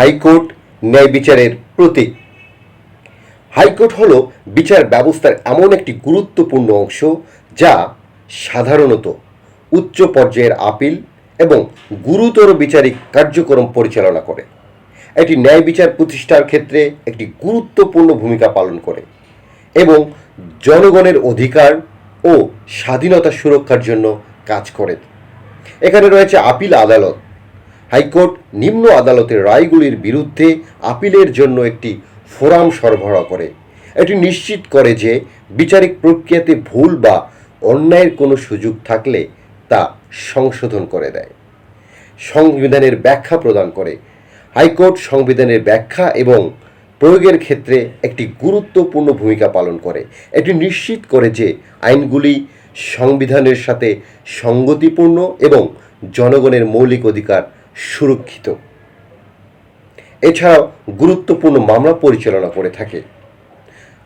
High court ন্যায় বিচারের প্রতীক। High court হল বিচার ব্যবস্থার এমন একটি গুরুত্বপূর্ণ অংশ যা সাধারণত উচ্চ পর্যায়ের আপিল এবং গুরুতর বিচারিক কার্যক্রম পরিচালনা করে। এটি ন্যায় বিচার প্রতিষ্ঠার ক্ষেত্রে একটি গুরুত্বপূর্ণ ভূমিকা পালন করে এবং জনগণের অধিকার ও স্বাধীনতা সুরক্ষার জন্য কাজ করে। এখানে রয়েছে আপিল আদালত হাইকোর্ট নিম্ন আদালতের রায়গুলির বিরুদ্ধে আপিলের জন্য একটি ফোরাম সরবরাহ করে। এটি নিশ্চিত করে যে বিচারিক প্রক্রিয়াতে ভুল বা অন্যায়ের কোনো সুযোগ থাকলে তা সংশোধন করে দেয়। সংবিধানের ব্যাখ্যা প্রদান করে। হাইকোর্ট সংবিধানের ব্যাখ্যা এবং প্রয়োগের ক্ষেত্রে একটি গুরুত্বপূর্ণ ভূমিকা পালন করে। এটি নিশ্চিত করে যে আইনগুলি সংবিধানের সাথে সঙ্গতিপূর্ণ এবং জনগণের মৌলিক অধিকার সুরক্ষিত। এছাড়াও গুরুত্বপূর্ণ মামলা পরিচালনা করে থাকে।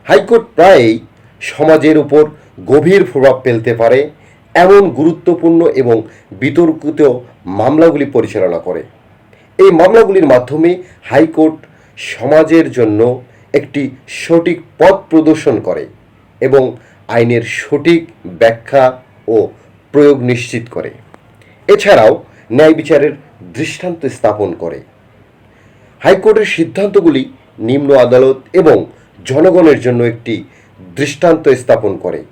হাইকোর্ট প্রায়ই সমাজের উপর গভীর প্রভাব ফেলতে পারে এমন গুরুত্বপূর্ণ এবং বিতর্কিত মামলাগুলি পরিচালনা করে। এই মামলাগুলির মাধ্যমে হাইকোর্ট সমাজের জন্য একটি সঠিক পথ প্রদর্শন করে এবং আইনের সঠিক ব্যাখ্যা ও প্রয়োগ নিশ্চিত করে। এছাড়াও ন্যায় বিচারের দৃষ্টান্ত স্থাপন করে। হাইকোর্টের সিদ্ধান্তগুলি নিম্ন আদালত এবং জনগণের জন্য একটি দৃষ্টান্ত স্থাপন করে।